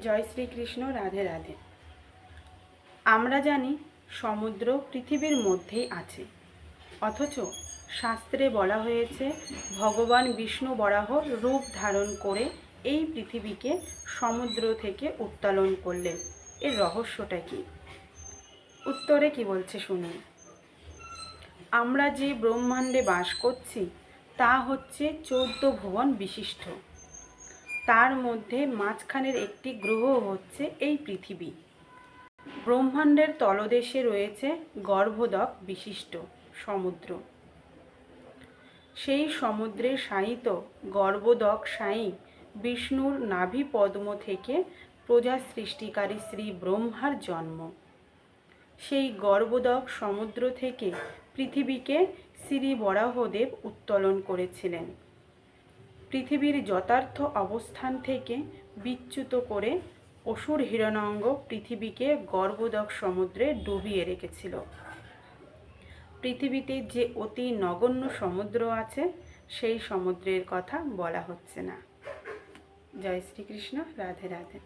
জয় শ্রীকৃষ্ণ রাধে রাধে। আমরা জানি সমুদ্র পৃথিবীর মধ্যেই আছে। অথচ শাস্ত্রে বলা হয়েছে, ভগবান বিষ্ণু বরাহ রূপ ধারণ করে এই পৃথিবীকে সমুদ্র থেকে উত্তোলন করলেন। এর রহস্যটা কি? উত্তরে কি বলছে শুনুন। আমরা যে ব্রহ্মাণ্ডে বাস করছি, তা হচ্ছে চৌদ্দ ভুবন বিশিষ্ট। তার মধ্যে মাঝখানের একটি গ্রহ হচ্ছে এই পৃথিবী। ব্রহ্মাণ্ডের তলদেশে রয়েছে গর্ভদক বিশিষ্ট সমুদ্র। সেই সমুদ্রে শায়িত গর্ভদক সাই বিষ্ণুর নাভি পদ্ম থেকে প্রজা সৃষ্টিকারী শ্রী ব্রহ্মার জন্ম। সেই গর্ভদক সমুদ্র থেকে পৃথিবীকে শ্রী বরাহদেব উত্তোলন করেছিলেন। পৃথিবীর যথার্থ অবস্থান থেকে বিচ্যুত করে অসুর হিরণাঙ্গ পৃথিবীকে গর্ভদক সমুদ্রে ডুবিয়ে রেখেছিল। পৃথিবীতে যে অতি নগণ্য সমুদ্র আছে, সেই সমুদ্রের কথা বলা হচ্ছে না। জয় শ্রীকৃষ্ণ, রাধে রাধে।